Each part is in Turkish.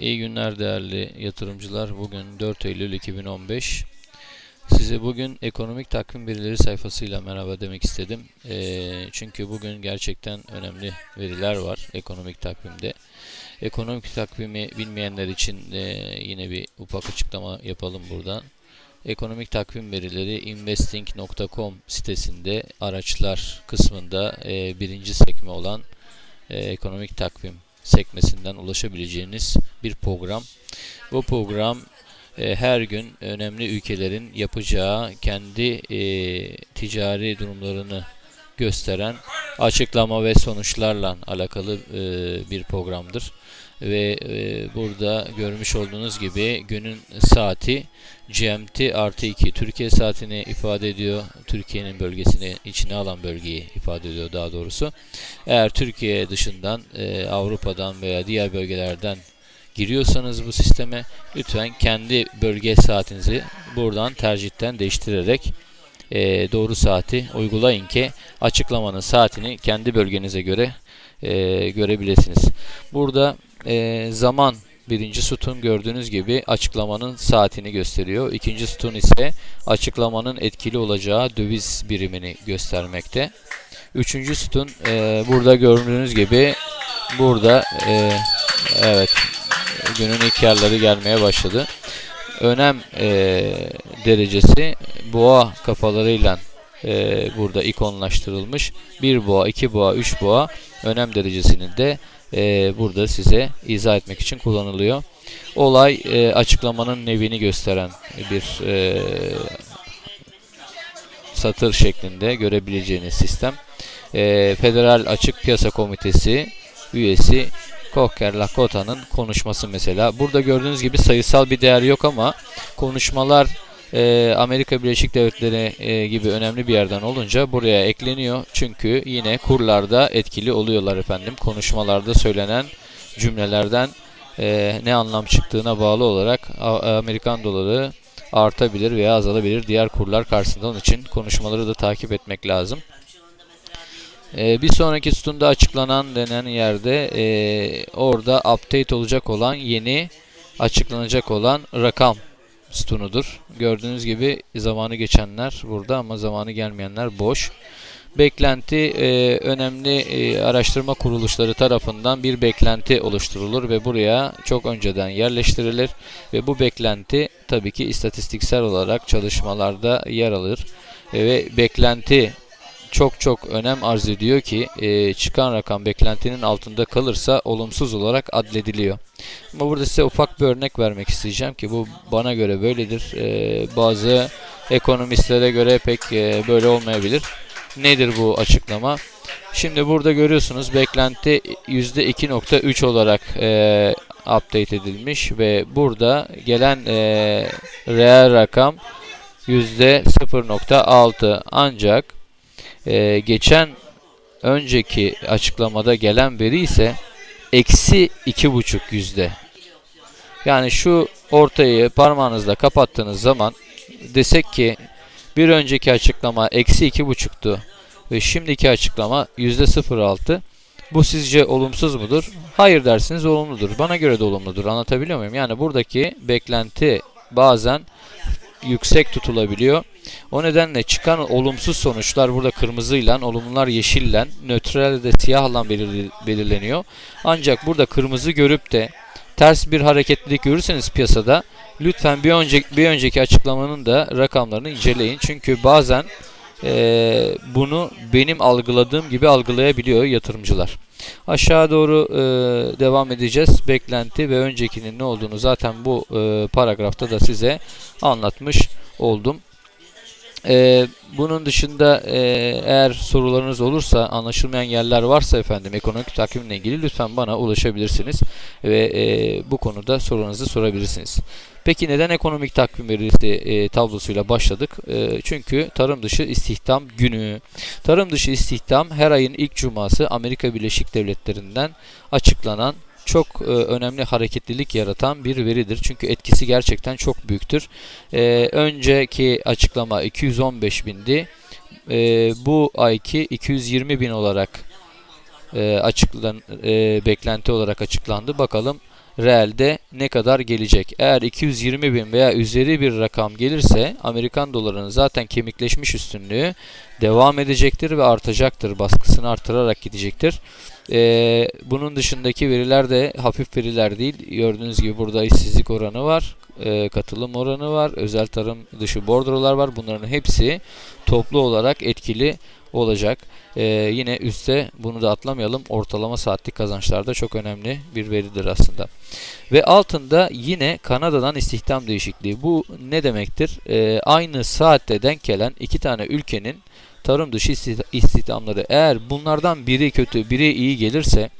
İyi günler değerli yatırımcılar. Bugün 4 Eylül 2015. Size bugün ekonomik takvim verileri sayfasıyla merhaba demek istedim. Eee, çünkü bugün gerçekten önemli veriler var ekonomik takvimde. Ekonomik takvimi bilmeyenler için eee, yine bir ufak açıklama yapalım burada. Ekonomik takvim verileri investing.com sitesinde araçlar kısmında eee, birinci sekme olan eee, ekonomik takvim sekmesinden ulaşabileceğiniz bir program. Bu program e, her gün önemli ülkelerin yapacağı kendi e, ticari durumlarını gösteren açıklama ve sonuçlarla alakalı e, bir programdır. Ve burada görmüş olduğunuz gibi günün saati GMT artı 2 Türkiye saatini ifade ediyor. Türkiye'nin bölgesini içine alan bölgeyi ifade ediyor daha doğrusu. Eğer Türkiye dışından e, Avrupa'dan veya diğer bölgelerden giriyorsanız bu sisteme lütfen kendi bölge saatinizi buradan tercihten değiştirerek e, doğru saati uygulayın ki açıklamanın saatini kendi bölgenize göre e, görebilirsiniz. Burada e, zaman birinci sütun gördüğünüz gibi açıklamanın saatini gösteriyor. İkinci sütun ise açıklamanın etkili olacağı döviz birimini göstermekte. Üçüncü sütun e, burada gördüğünüz gibi burada e, evet günün ilk yerleri gelmeye başladı. Önem e, derecesi boğa kafalarıyla e, burada ikonlaştırılmış. 1 boğa, 2 boğa, 3 boğa önem derecesinin de e, burada size izah etmek için kullanılıyor. Olay e, açıklamanın nevini gösteren bir e, satır şeklinde görebileceğiniz sistem. E, Federal Açık Piyasa Komitesi üyesi Kocher Lakota'nın konuşması mesela. Burada gördüğünüz gibi sayısal bir değer yok ama konuşmalar e, Amerika Birleşik Devletleri e, gibi önemli bir yerden olunca buraya ekleniyor. Çünkü yine kurlarda etkili oluyorlar efendim. Konuşmalarda söylenen cümlelerden e, ne anlam çıktığına bağlı olarak Amerikan doları artabilir veya azalabilir diğer kurlar karşısında. Onun için konuşmaları da takip etmek lazım. Ee, bir sonraki sütunda açıklanan denen yerde e, orada update olacak olan yeni açıklanacak olan rakam sütunudur. Gördüğünüz gibi zamanı geçenler burada ama zamanı gelmeyenler boş. Beklenti e, önemli e, araştırma kuruluşları tarafından bir beklenti oluşturulur ve buraya çok önceden yerleştirilir ve bu beklenti tabii ki istatistiksel olarak çalışmalarda yer alır E, ve beklenti çok çok önem arz ediyor ki e, çıkan rakam beklentinin altında kalırsa olumsuz olarak adlediliyor. Ama burada size ufak bir örnek vermek isteyeceğim ki bu bana göre böyledir. E, bazı ekonomistlere göre pek e, böyle olmayabilir. Nedir bu açıklama? Şimdi burada görüyorsunuz beklenti %2.3 olarak e, update edilmiş ve burada gelen e, reel rakam %0.6 ancak ee, geçen önceki açıklamada gelen veri ise eksi iki buçuk yüzde. Yani şu ortayı parmağınızla kapattığınız zaman desek ki bir önceki açıklama eksi iki buçuktu ve şimdiki açıklama yüzde 0.6 bu sizce olumsuz mudur? Hayır dersiniz olumludur. Bana göre de olumludur. Anlatabiliyor muyum? Yani buradaki beklenti bazen yüksek tutulabiliyor. O nedenle çıkan olumsuz sonuçlar burada kırmızıyla, olumlular yeşille, nötral de siyahla belir- belirleniyor. Ancak burada kırmızı görüp de ters bir hareketlilik görürseniz piyasada lütfen bir önceki bir önceki açıklamanın da rakamlarını inceleyin. Çünkü bazen eee, bunu benim algıladığım gibi algılayabiliyor yatırımcılar. Aşağı doğru eee, devam edeceğiz. Beklenti ve öncekinin ne olduğunu zaten bu eee, paragrafta da size anlatmış oldum. Ee, bunun dışında e, eğer sorularınız olursa, anlaşılmayan yerler varsa efendim ekonomik takvimle ilgili lütfen bana ulaşabilirsiniz ve e, bu konuda sorularınızı sorabilirsiniz. Peki neden ekonomik takvim verisi e, tablosuyla başladık? E, çünkü tarım dışı istihdam günü. Tarım dışı istihdam her ayın ilk cuması Amerika Birleşik Devletleri'nden açıklanan çok e, önemli hareketlilik yaratan bir veridir. Çünkü etkisi gerçekten çok büyüktür. E, önceki açıklama 215 bindi. E, bu ayki 220 bin olarak e, açıklan e, beklenti olarak açıklandı. Bakalım realde ne kadar gelecek? Eğer 220 bin veya üzeri bir rakam gelirse Amerikan dolarının zaten kemikleşmiş üstünlüğü devam edecektir ve artacaktır. Baskısını artırarak gidecektir. Ee, bunun dışındaki veriler de hafif veriler değil. Gördüğünüz gibi burada işsizlik oranı var. e, katılım oranı var. Özel tarım dışı bordrolar var. Bunların hepsi toplu olarak etkili olacak. Ee, yine üstte bunu da atlamayalım. Ortalama saatlik kazançlar da çok önemli bir veridir aslında. Ve altında yine Kanada'dan istihdam değişikliği. Bu ne demektir? Ee, aynı saatte denk gelen iki tane ülkenin tarım dışı istih- istihdamları eğer bunlardan biri kötü, biri iyi gelirse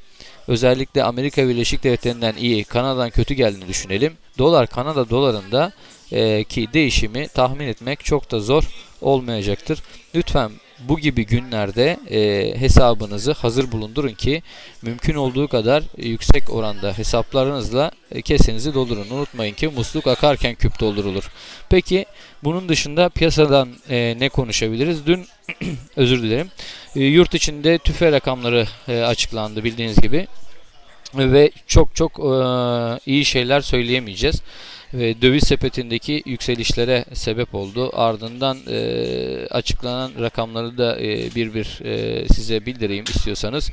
özellikle Amerika Birleşik Devletleri'nden iyi, Kanada'dan kötü geldiğini düşünelim. Dolar Kanada dolarında e, ki değişimi tahmin etmek çok da zor olmayacaktır. Lütfen bu gibi günlerde e, hesabınızı hazır bulundurun ki mümkün olduğu kadar yüksek oranda hesaplarınızla e, kesenizi doldurun. Unutmayın ki musluk akarken küp doldurulur. Peki bunun dışında piyasadan e, ne konuşabiliriz? Dün özür dilerim. E, yurt içinde tüfe rakamları e, açıklandı bildiğiniz gibi ve çok çok e, iyi şeyler söyleyemeyeceğiz ve döviz sepetindeki yükselişlere sebep oldu. Ardından e, açıklanan rakamları da e, bir bir e, size bildireyim istiyorsanız.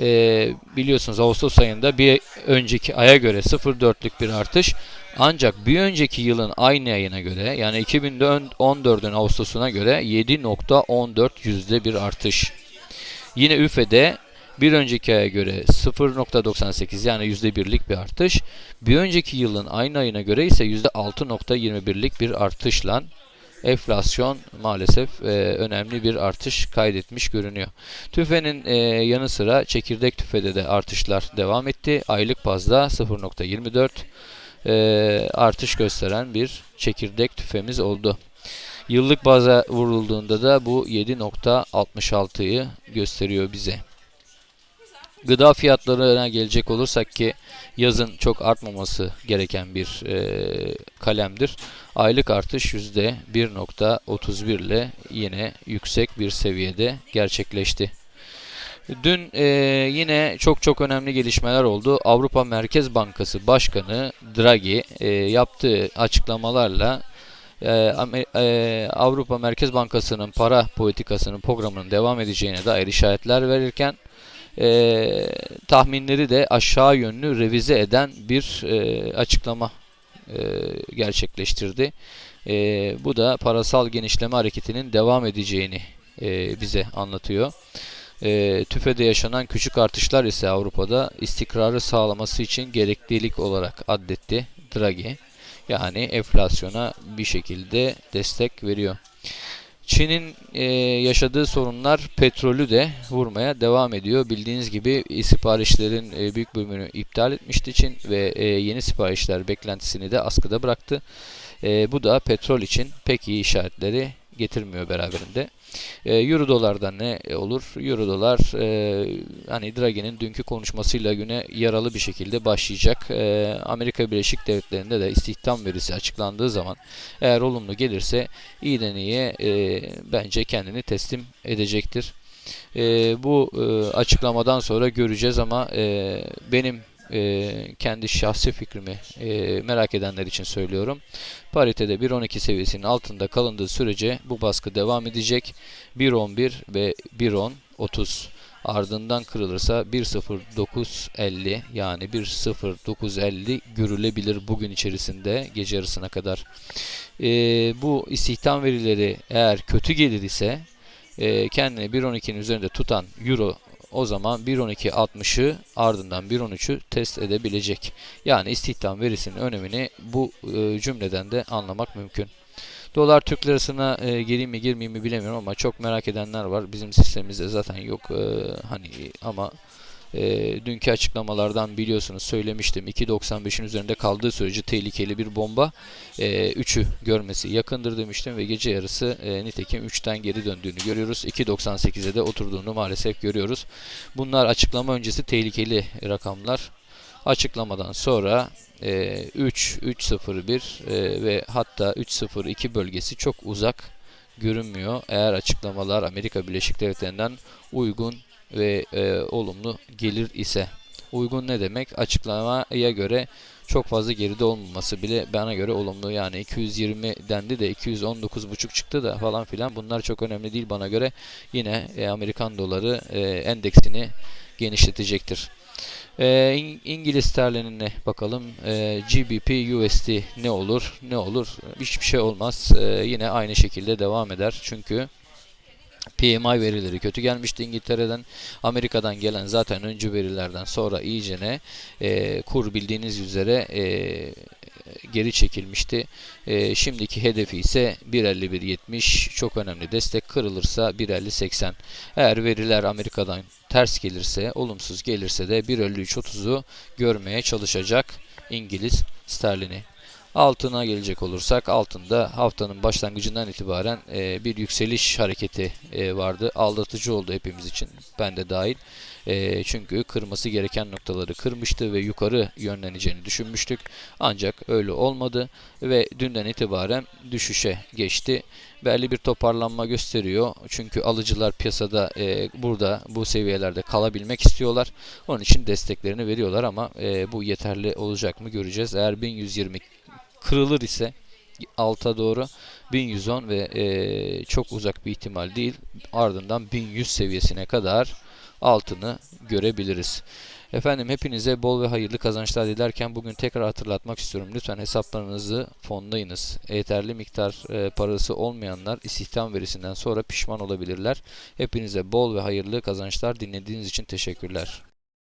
E, biliyorsunuz Ağustos ayında bir önceki aya göre 0.4'lük bir artış. Ancak bir önceki yılın aynı ayına göre yani 2014'ün Ağustos'una göre 7.14 yüzde bir artış. Yine üfede bir önceki aya göre 0.98 yani %1'lik bir artış. Bir önceki yılın aynı ayına göre ise %6.21'lik bir artışla enflasyon maalesef e, önemli bir artış kaydetmiş görünüyor. Tüfenin e, yanı sıra çekirdek tüfede de artışlar devam etti. Aylık bazda 0.24 e, artış gösteren bir çekirdek tüfemiz oldu. Yıllık baza vurulduğunda da bu 7.66'yı gösteriyor bize. Gıda fiyatlarına gelecek olursak ki yazın çok artmaması gereken bir e, kalemdir. Aylık artış %1.31 ile yine yüksek bir seviyede gerçekleşti. Dün e, yine çok çok önemli gelişmeler oldu. Avrupa Merkez Bankası Başkanı Draghi e, yaptığı açıklamalarla e, e, Avrupa Merkez Bankası'nın para politikasının programının devam edeceğine dair işaretler verirken e, tahminleri de aşağı yönlü revize eden bir e, açıklama e, gerçekleştirdi. E, bu da parasal genişleme hareketinin devam edeceğini e, bize anlatıyor. E, tüfede yaşanan küçük artışlar ise Avrupa'da istikrarı sağlaması için gereklilik olarak addetti Draghi. Yani enflasyona bir şekilde destek veriyor. Çin'in e, yaşadığı sorunlar petrolü de vurmaya devam ediyor. Bildiğiniz gibi siparişlerin e, büyük bölümünü iptal etmişti Çin ve e, yeni siparişler beklentisini de askıda bıraktı. E, bu da petrol için pek iyi işaretleri getirmiyor beraberinde. E, Euro dolarda ne olur? Euro dolar e, hani Draghi'nin dünkü konuşmasıyla güne yaralı bir şekilde başlayacak. E, Amerika Birleşik Devletleri'nde de istihdam verisi açıklandığı zaman eğer olumlu gelirse iyiden iyiye e, bence kendini teslim edecektir. E, bu e, açıklamadan sonra göreceğiz ama e, benim e, kendi şahsi fikrimi e, merak edenler için söylüyorum. Paritede 1.12 seviyesinin altında kalındığı sürece bu baskı devam edecek. 1.11 ve 1.10.30 ardından kırılırsa 1.0950 yani 1.0950 görülebilir bugün içerisinde gece yarısına kadar. E, bu istihdam verileri eğer kötü gelir ise e, kendini 1.12'nin üzerinde tutan Euro o zaman 1.12.60'ı ardından 1.13'ü test edebilecek. Yani istihdam verisinin önemini bu e, cümleden de anlamak mümkün. Dolar Türk lirasına e, gireyim mi girmeyeyim mi bilemiyorum ama çok merak edenler var. Bizim sistemimizde zaten yok. E, hani ama e, dünkü açıklamalardan biliyorsunuz söylemiştim. 2.95'in üzerinde kaldığı sürece tehlikeli bir bomba e, 3'ü görmesi yakındır demiştim ve gece yarısı e, nitekim 3'ten geri döndüğünü görüyoruz. 2.98'e de oturduğunu maalesef görüyoruz. Bunlar açıklama öncesi tehlikeli rakamlar. Açıklamadan sonra e, 3 3.01 e, ve hatta 3.02 bölgesi çok uzak görünmüyor. Eğer açıklamalar Amerika Birleşik Devletleri'nden uygun ve e, olumlu gelir ise Uygun ne demek? Açıklamaya göre çok fazla geride olmaması bile bana göre olumlu. Yani 220 dendi de 219,5 çıktı da falan filan. Bunlar çok önemli değil bana göre. Yine e, Amerikan doları e, endeksini genişletecektir. E, İng- İngiliz sterlinine bakalım. E, GBP USD ne olur? Ne olur? Hiçbir şey olmaz. E, yine aynı şekilde devam eder. Çünkü PMI verileri kötü gelmişti İngiltere'den. Amerika'dan gelen zaten öncü verilerden sonra iyicene e, kur bildiğiniz üzere e, geri çekilmişti. E, şimdiki hedefi ise 1.51.70 çok önemli destek kırılırsa 1.50.80 eğer veriler Amerika'dan ters gelirse olumsuz gelirse de 1.53.30'u görmeye çalışacak İngiliz sterlini. Altına gelecek olursak altında haftanın başlangıcından itibaren e, bir yükseliş hareketi e, vardı. Aldatıcı oldu hepimiz için. Ben de dahil. E, çünkü kırması gereken noktaları kırmıştı ve yukarı yönleneceğini düşünmüştük. Ancak öyle olmadı ve dünden itibaren düşüşe geçti. Belli bir toparlanma gösteriyor. Çünkü alıcılar piyasada e, burada bu seviyelerde kalabilmek istiyorlar. Onun için desteklerini veriyorlar ama e, bu yeterli olacak mı göreceğiz. Eğer 1120 kırılır ise alta doğru 1110 ve e, çok uzak bir ihtimal değil. Ardından 1100 seviyesine kadar altını görebiliriz. Efendim hepinize bol ve hayırlı kazançlar dilerken bugün tekrar hatırlatmak istiyorum. Lütfen hesaplarınızı fonlayınız. Yeterli miktar e, parası olmayanlar istihdam verisinden sonra pişman olabilirler. Hepinize bol ve hayırlı kazançlar dinlediğiniz için teşekkürler.